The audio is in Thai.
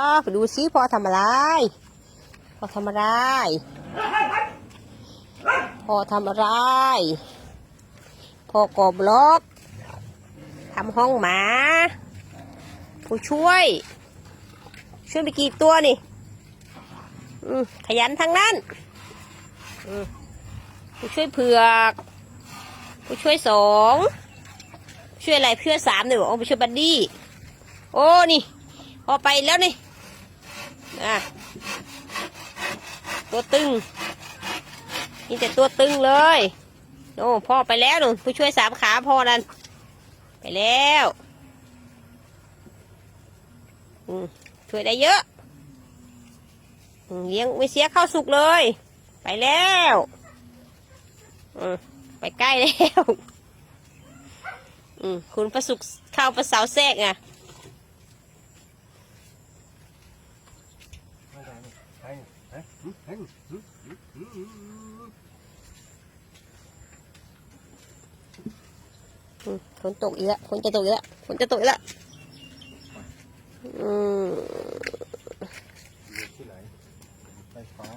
อ๋ดูสิพ่อทำอะไร พ่อทำอะไร พ่อทำอะไร พ่อกอบล็อกทำห้องหมา ผู้ช่วย ช่วยไปกี่ตัวนี่ขยันทั้งนั้นผู้ช่วยเผือกผู้ช่วยสองช่วยอะไรเพื่อสามหนึ่งโอ้ผู้ช่วยบัดดี้ โอ้นี่ พอไปแล้วนี่อะ ตัวตึงนี่แต่ตัวตึงเลยโอ้พ่อไปแล้วหนูผู้ช่วยสามขาพ่อนั่นไปแล้วช่วยได้เยอะเลี้ยงไม่เสียข้าวสุกเลย ไปแล้วไปใกล้แล้วคุณประสุกเข้าประเสาแทรกอะ ฝนตกอีกแล้วฝนจะตกอีกแล้วฝนจะตกอีกแล้วอืมที่ไหนไฟฟ้า